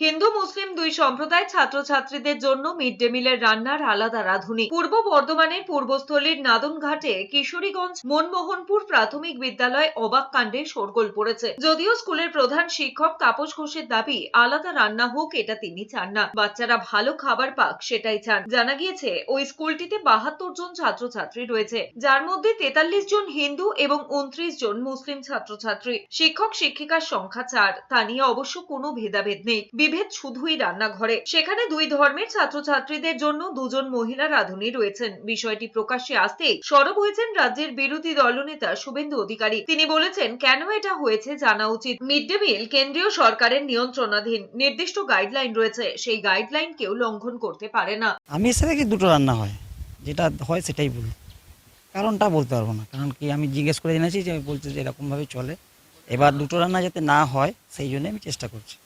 হিন্দু, মুসলিম দুই সম্প্রদায় ছাত্রছাত্রীদের জন্য মিড ডে মিলের রান্নার আলাদা রাঁধুনি। পূর্ব বর্ধমানের পূর্বস্থলীর নাদনঘাটে কিশোরীগঞ্জ মনমোহনপুর প্রাথমিক বিদ্যালয় অবাক কাণ্ডে শোরগোল পড়েছে। যদিও স্কুলের প্রধান শিক্ষক তাপস ঘোষের দাবি, আলাদা রান্না হোক এটা তিনি চান না। বাচ্চারা ভালো খাবার পাক সেটাই চান। জানা গিয়েছে, ওই স্কুলটিতে বাহাত্তর জন ছাত্রছাত্রী রয়েছে, যার মধ্যে তেতাল্লিশ জন হিন্দু এবং উনত্রিশ জন মুসলিম ছাত্রছাত্রী। শিক্ষক, শিক্ষিকার সংখ্যা চার। তা নিয়ে অবশ্য কোনো ভেদাভেদ নেই। বিভেদ শুধুই রান্নাঘরে। সেখানে দুই ধর্মের ছাত্রছাত্রীদের জন্য দুজন মহিলা রাঁধুনি রয়েছেন। বিষয়টি প্রকাশ্যে আসতেই সরব হয়েছেন রাজ্যের বিরোধী দলনেতা শুভেন্দু অধিকারী। তিনি বলেছেন, কেন এটা হয়েছে জানা উচিত। মিড ডে মিল কেন্দ্রীয় সরকারের নিয়ন্ত্রণাধীন নির্দিষ্ট গাইডলাইন রয়েছে। সেই গাইডলাইন কেউ লঙ্ঘন করতে পারে না। আমি এসে দেখি দুটো রান্না হয়। যেটা হয় সেটাই বলি। কারণটা বলতে পারব না। কারণ কি আমি জিজ্ঞেস করে জেনেছি যে, বলছে যে এরকমভাবে চলে। এবার দুটো রান্না যাতে না হয়, সেই জন্য আমি চেষ্টা করছি।